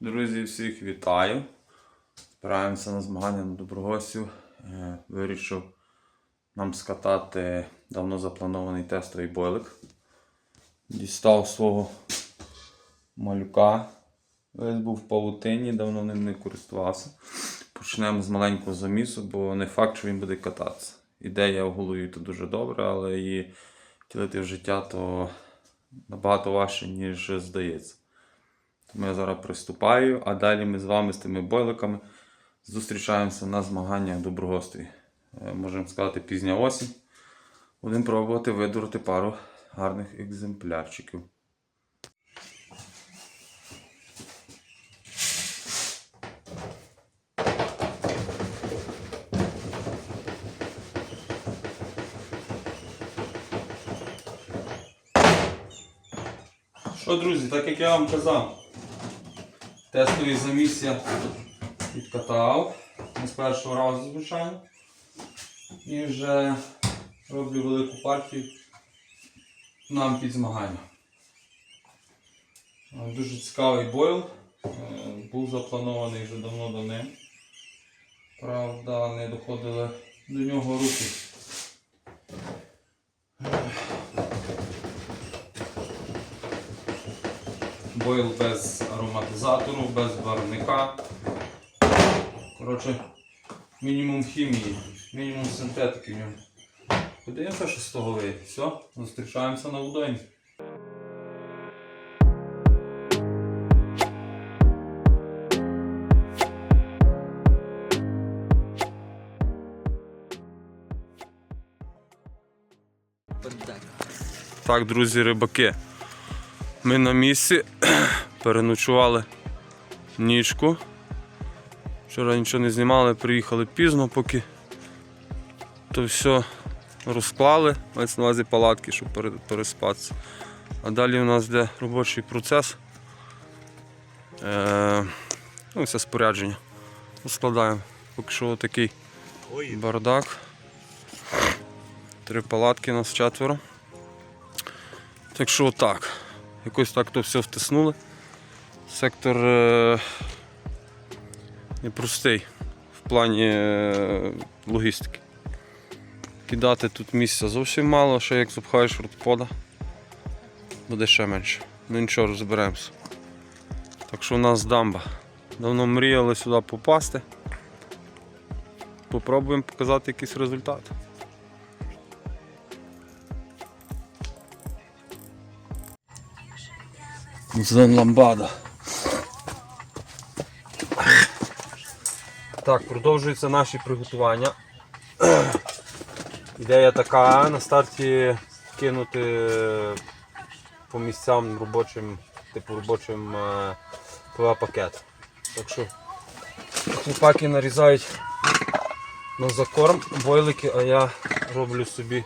Друзі, всіх вітаю. Збираємося на змагання на доброгостів. Е, Вирішив нам скатати давно запланований тестовий бойлик. Дістав свого малюка. Весь був в павутині, давно ним не користувався. Почнемо з маленького замісу, бо не факт, що він буде кататися. Ідея в голові то дуже добра, але її втілити в життя то набагато важче, ніж здається. Тому я зараз приступаю, а далі ми з вами з тими бойликами зустрічаємося на змаганнях доброгостей. Е, Можемо сказати, пізня осінь. Будемо пробувати видурити пару гарних екземплярчиків. Що, друзі, так як я вам казав, тестовий заміс я відкатав. Не з першого разу, звичайно. І вже роблю велику партію нам під змагання. Е, Дуже цікавий бойл. Е, Був запланований вже давно до ним. Правда, не доходили до нього руки. Бойл без ароматизатору, без барвника. Коротше, мінімум хімії, мінімум синтетики в ньому. Подивимося, що з того вийде. Все, зустрічаємося на водоймі. Так, друзі, рибаки. Ми на місці переночували нічку. Вчора нічого не знімали, приїхали пізно, поки то все розклали, мається на увазі палатки, щоб переспатися. А далі у нас йде робочий процес. Е, ну, все спорядження. Складаємо. Поки що такий бардак. Три палатки у нас четверо. Так що так. Якось так то все втиснули. Сектор е, непростий в плані е, логістики. Кидати тут місця зовсім мало, ще як запхаєш родпода, буде ще менше. Ну нічого, розберемося. Так що у нас дамба. Давно мріяли сюди попасти. Попробуємо показати якийсь результат. Зен ламбада. Так, продовжуються наші приготування. Ідея така на старті кинути по місцям робочим, типу робочим е, ПВ-пакет. Так що хлопаки нарізають на закорм бойлики, а я роблю собі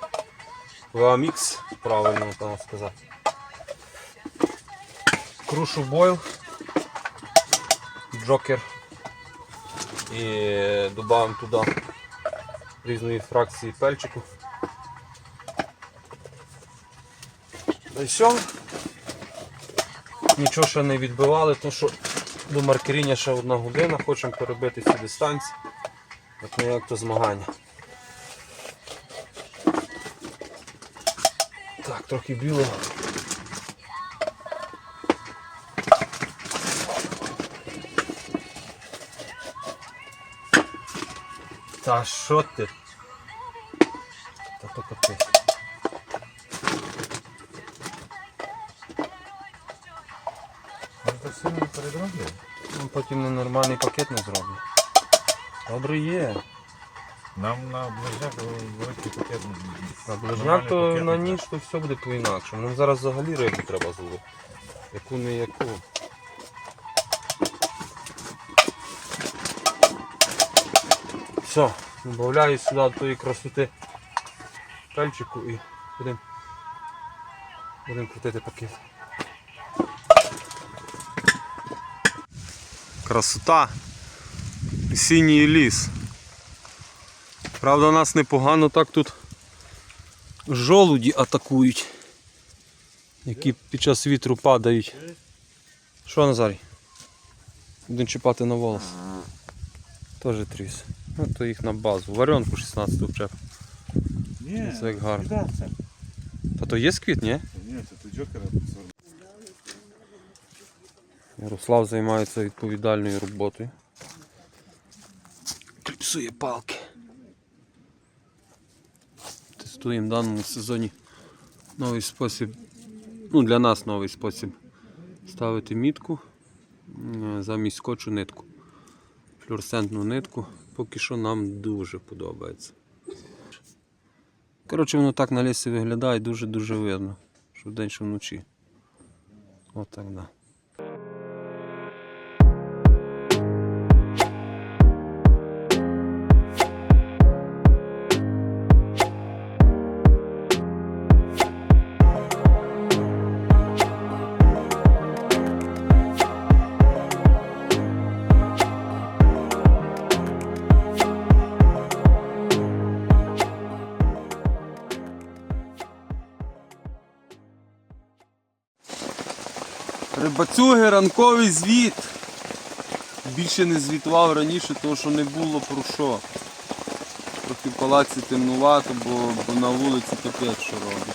ПВ-мікс, правильно там сказати. Крушу бойл, джокер і додаємо туди різної фракції пельчику. Та й все. Нічого ще не відбивали, тому що до маркеріння ще одна година, хочемо перебити ці дистанції. Як не як то змагання. Так, трохи білого. Та що ти? Та то капець. Це сильно передроблює. Ну, Потім ненормальний пакет не зроблю. Добре є. Нам на ближняк великий пакет. А ближняк Нормальний то на не ніж то все буде по-інакшому. Нам зараз взагалі рибу треба зловити. Яку не яку. Все, додаю сюди тої красоти пельчику і будемо будем крутити пакет. Красота. Синій ліс. Правда, нас непогано так тут жолуді атакують, які під час вітру падають. Що, Назарій? Будемо чіпати на волос. Теж тріс. Ну, то їх на базу. Варіонку 16 вчеп. Ні, Це як гарно. Та то є сквіт, ні? Ні, це ти джокера. Ярослав займається відповідальною роботою. Кліпсує палки. Тестуємо в даному сезоні новий спосіб. Ну, для нас новий спосіб ставити мітку замість скотчу нитку. Флюоресцентну нитку. Поки що нам дуже подобається. Коротше, воно так на лісі виглядає дуже-дуже видно. Що вдень, що вночі. Отак, да. Рибацюги, ранковий звіт. Більше не звітував раніше, тому що не було про що. Трохи в палаці темнувато, бо, бо на вулиці капець що робить.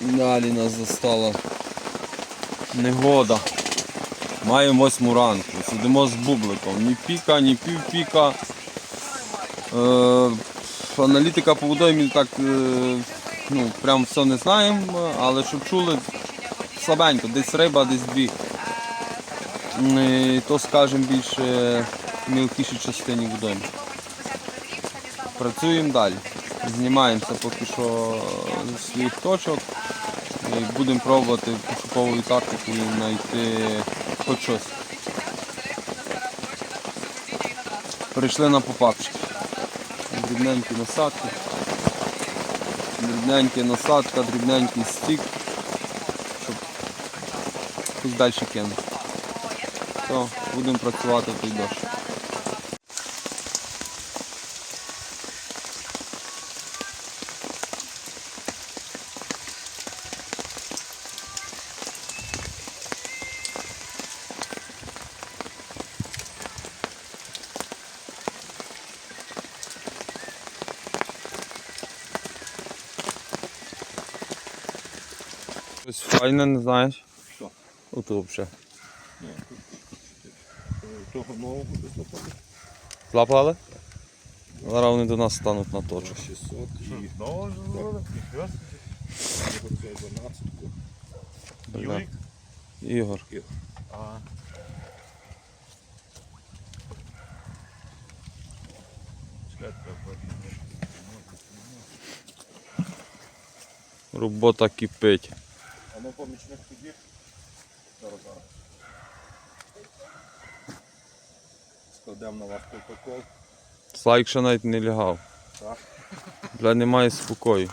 Далі нас застала негода. Маємо восьму ранку. Сидимо з бубликом. Ні піка, ні півпіка. Е, аналітика по водоймі так е, ну, прям все не знаємо, але щоб чули слабенько, десь риба, десь дві. Е, То скажемо більше в мілкішій частині водойми. Працюємо далі. Знімаємося поки що з своїх точок і будемо пробувати пошуковою тактикою знайти хоч щось. Перейшли на попапчики. Дрібненькі насадки. Дрібненька насадка, дрібненький стік, щоб тут далі кинути. Все, будемо працювати в той дощ. Щось файне, не знаєш? Що? Ото взагалі. Того нового буде злопати. Злапали? Зараз вони до нас стануть на точку. 600 і знову ж зробили? Ніхрена собі. 12. Юрик? Ігор. А. Робота кипить. Ну помічник. Зараз зараз. Складемо на вас протокол. Слайк ще навіть не лягав. Так. Бля, немає спокою.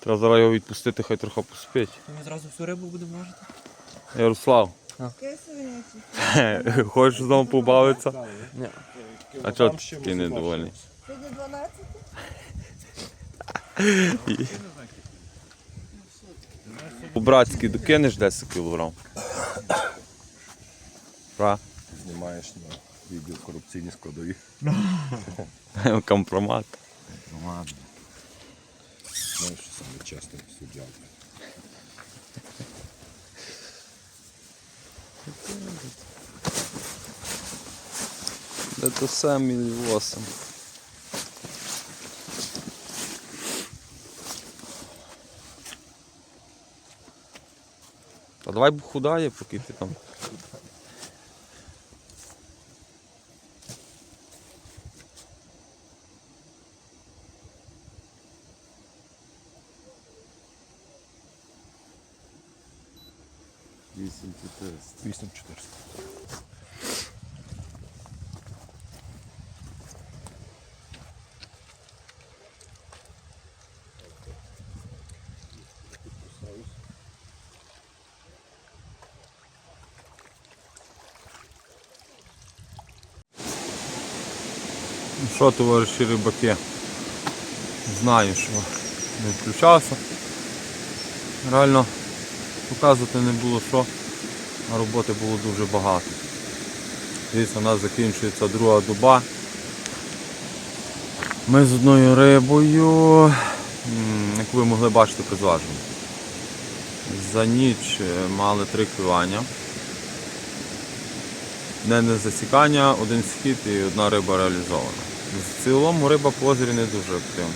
Треба зараз його відпустити, хай трохи поспить. Ми зразу всю рибу будемо важити? Ярослав, хочеш знову побавитися? Ні. А чого ти такий недовольний? Сьогодні 12? У братський докинеш 10 кілограм. Пра? Знімаєш на відео корупційні складові. Компромат. Компромат. Знаєш, що саме часто суддя. Це то 7 8. Та давай худає, поки ти там. Вісім 400. Що, товариші рибаки? Знаю, що не включався. Реально показувати не було що, а роботи було дуже багато. Дивіться, у нас закінчується друга доба. Ми з одною рибою, як ви могли бачити, призважимо. За ніч е, мали три клювання. Денне засікання, один схід і одна риба реалізована. В цілому риба по озері не дуже активна.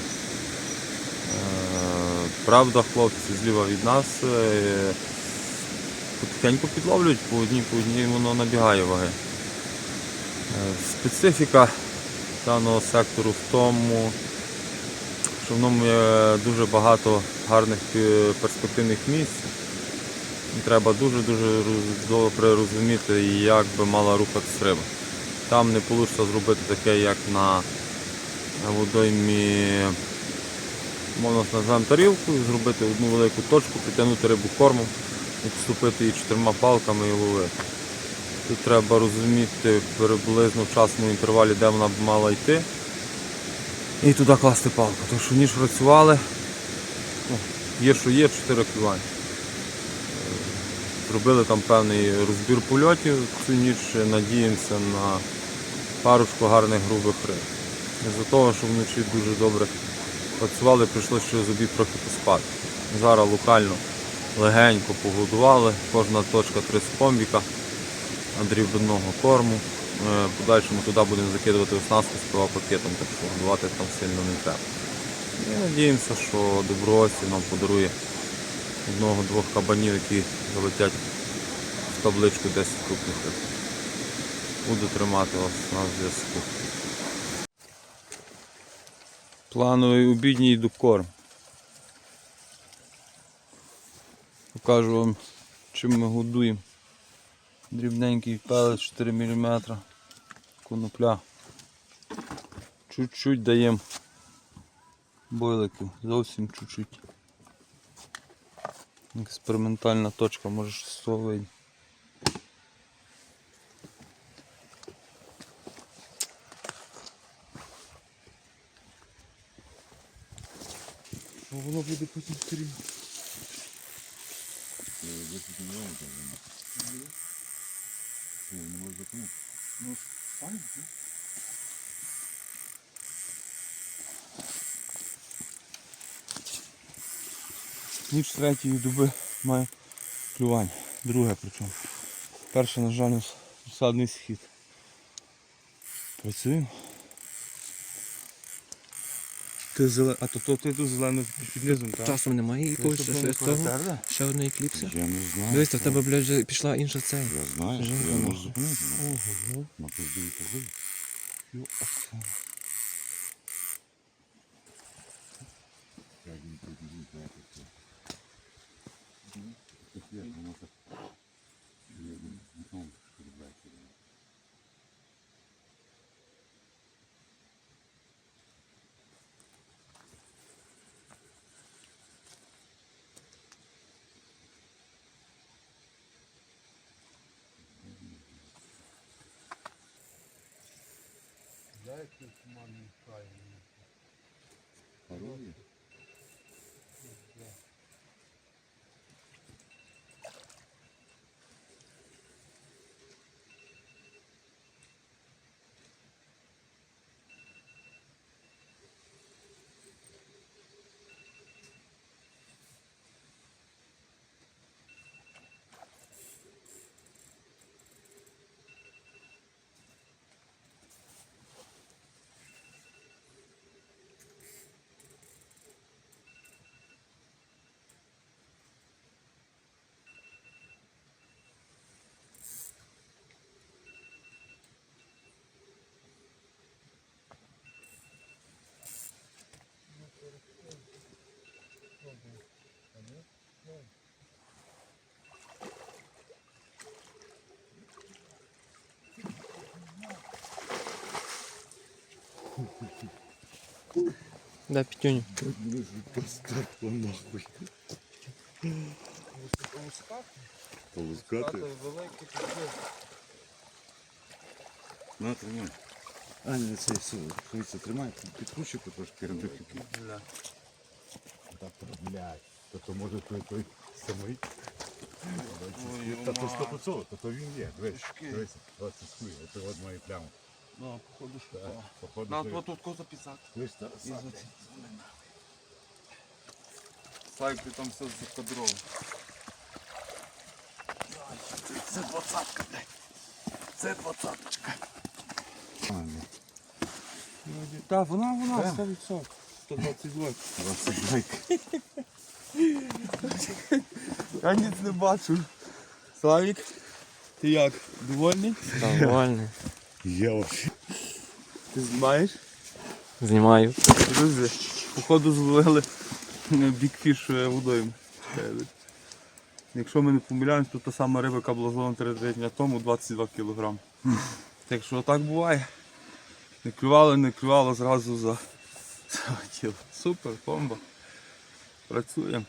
Е, Правда, хлопці зліва від нас е, потихеньку підловлюють по одній, по одній воно набігає ваги. Е, Специфіка даного сектору в тому, що в ньому є дуже багато гарних перспективних місць. Треба дуже-дуже добре розуміти, як би мала рухатись риба. Там не вийде зробити таке, як на водоймі, можна назвемо тарілку, зробити одну велику точку, притягнути рибу кормом, обступити її чотирма палками і ловити. Тут треба розуміти приблизно в часному інтервалі, де вона б мала йти. І туди класти палку. Тому що ніж працювали, ну, є що є, чотири клювання. Зробили там певний розбір польотів цю ніч, надіємося на парочку гарних грубих риб. Із-за того, що вночі дуже добре працювали, прийшлося ще з обід трохи поспати. Зараз локально легенько погодували, кожна точка три спомбіка дрібного корму. Е, В подальшому туди будемо закидувати оснастку з пакетом, так що годувати там сильно не треба. І надіємося, що добровольці нам подарує одного-двох кабанів, які залетять в табличку 10 крупних риб. Буду тримати вас на зв'язку. Плановий обідній докорм. Покажу вам, чим ми годуємо. Дрібненький пелець 4 мм. Конопля. Чуть-чуть даємо бойликів, зовсім чуть-чуть. Експериментальна точка, може щось з того вийде. Бо воно буде потім стрім. Ніч третьої доби має клювання. Друге причому. Перше, на жаль, у схід. Працюємо. Ти зелен... А то, то ти тут зелену під низом, так? Часом немає якогось ще, ще, з того? ще одної кліпси. Я не знаю. Дивись, то в тебе, блядь, вже пішла інша цей. Я знаю, Жінка я можу зупинити. Ого. На пиздуй, і Herkes manifayını. Harun ya. Дай пітюню. Просто нахуй. Полускати? На, тримай. А, не, це все, хвиця тримай, підкручуй трошки рендухи. Так, блядь. То, то може той той самий. Та то сто поціло, то то він є. Дивись, дивись, ось це скує, це от мої плями. Ну, походу, що. Так, Походу, На, то- тут коза писати. Дивись, та, сака. Слайк, ти там все закадровано. Це двадцятка, блядь. Це двадцяточка. Так, вона, вона, 100%. 122. 22. Я ніц не бачу. Славік, ти як? Довольний? Довольний. Я вообще. Ти знаєш? Знімаю. Друзі, походу зловили бікфіш водойм. Якщо ми не помиляємось, то та сама риба, яка була зловлена 3 дня тому, 22 кг. Так що так буває. Не клювало, не клювало зразу за тіло. Супер, бомба. Працюємо.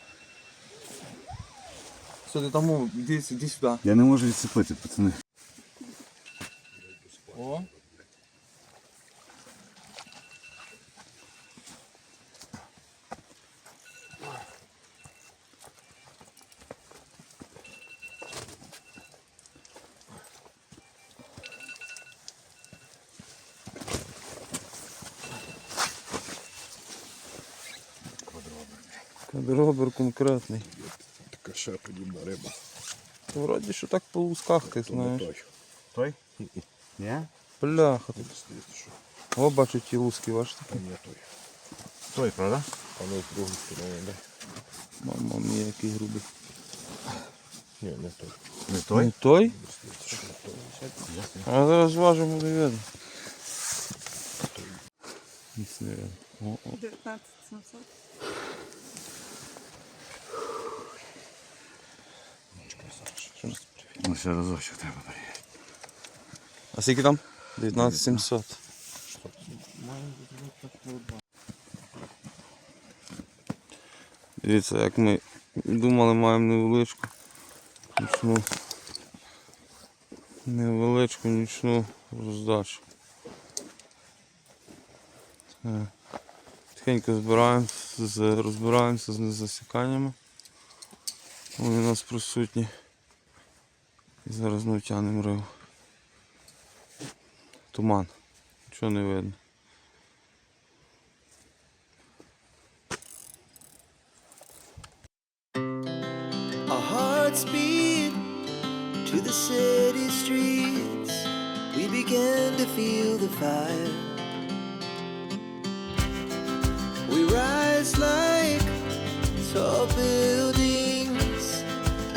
Що ти там? Іди, іди сюди. Я не можу відцепити, пацани. Квадробер конкретний. Така ще подібна риба. Вроді що так по лусках ти знаєш. той. Той? Ні? Бляха, О, бачу ті луски, бачите? то не той. Той, правда? А ну з другої сторони, да? Мама мія, який грубий. Ні, не той. Не той? не той. А зараз важимо не видно. Не о. 19 700. Що нас- Ну, ще разочок треба перевірити. А скільки там? 19700. Дивіться, як ми думали, маємо невеличку нічну. Невеличку нічну роздачу. Тихенько збираємося, розбираємося з незасіканнями. Вони у нас присутні. Зараз ми втягнемо рив. Туман. Нічого не видно. A heart speed to the city streets. We began to feel the fire.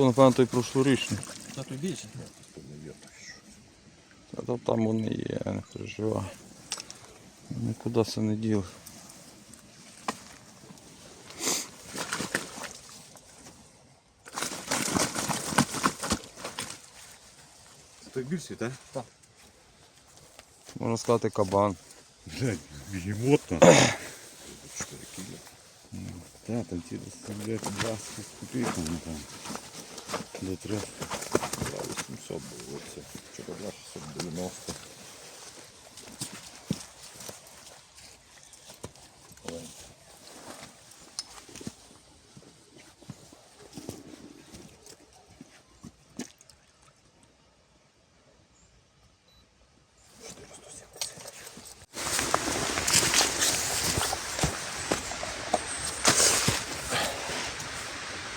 То, напевно, той прошлорічний. Та то більше. А то там вони є, не переживай. Нікуди це не діли. Той більший, так? Можна сказати кабан. Блядь, бігемотно. Чотири кілі. Та, там ті десь 20 з копійками там. До трьох. 800 було це. Вчора 690.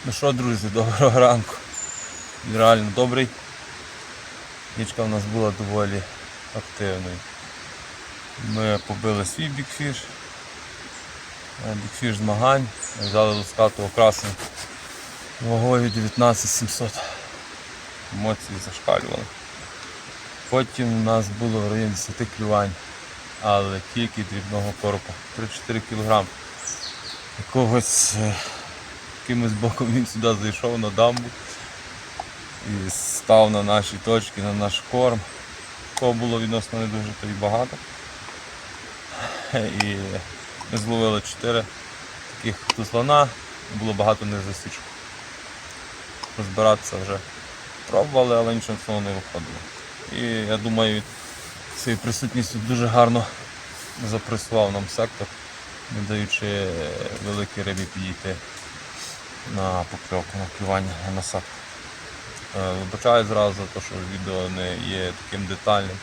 Ну що, друзі, доброго ранку. Він реально добрий. Річка в нас була доволі активною. Ми побили свій бікфіш. Е, Бікфіш змагань. Взяли лускатого красну вагою 19700. Емоції зашкалювали. Потім у нас було в районі 10 клювань, але тільки дрібного коропа. 3-4 кг. Якогось е, якимось боком він сюди зайшов на дамбу і став на наші точки, на наш корм. Кого було відносно не дуже то й багато. І ми зловили 4 таких туслана, було багато незасічок. Розбиратися вже пробували, але нічого з того не виходило. І я думаю, цією присутністю дуже гарно запресував нам сектор, не даючи великій рибі підійти на покльовку, на клювання на насадку. Е, Вибачаю зразу те, що відео не є таким детальним.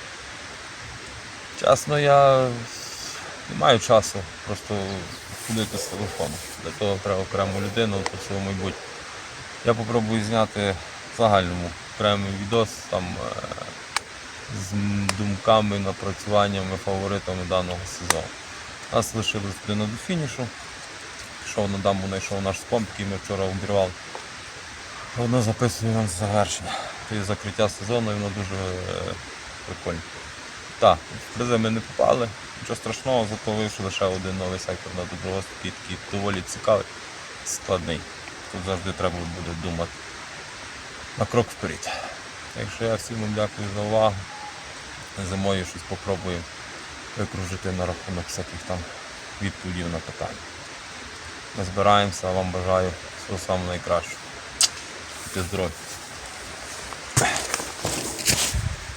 Чесно, я не маю часу просто ходити з телефону. Для того треба окрему людину по цьому майбутнє. Я попробую зняти в загальному окремий відос там е, з думками, напрацюваннями, фаворитами даного сезону. Нас лишилось година до фінішу. Пішов на дамбу, знайшов наш спомп, який ми вчора обірвали. Воно записує нам завершення. Це закриття сезону і воно дуже е, прикольне. Так, в призи ми не попали, нічого страшного, зато вийшов лише один новий сектор на Добровольський, такий доволі цікавий, складний. Тут завжди треба буде думати на крок вперед. Так що я всім вам дякую за увагу. Зимою щось попробую викружити на рахунок всяких там відповідей на питання. Ми збираємося, вам бажаю всього найкращого. Будьте здорові.